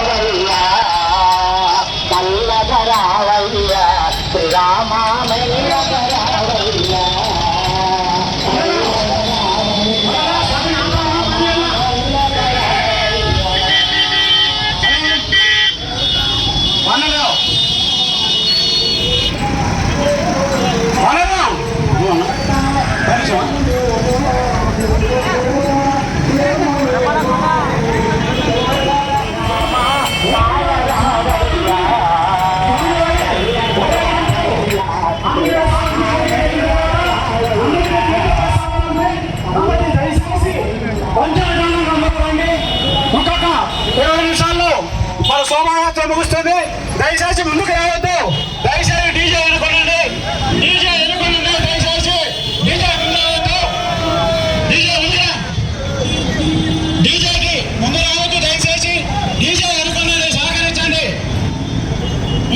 Salvador. శోభాయాత్ర ముగుస్తుంది. దయచేసి ముందుకు రావద్దు. దయచేసి డీజే ఎన్నుకోండి డీజే ఎన్నుకోండి దయచేసి డీజే ముందు రావద్దు. డీజే ముందు డీజేకి ముందు రావద్దు. దయచేసి డీజే ఎన్నుకోండి సహకరించండి.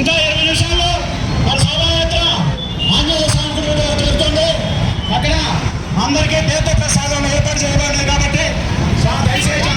ఇంకా ఇరవై నిమిషాలు మన శోభాయాత్ర ఆంజనేయ స్వామి జరుగుతుంది. అక్కడ అందరికీ దేవత ప్రసాదం ఏర్పాటు చేయబడినాయి కాబట్టి దయచేసి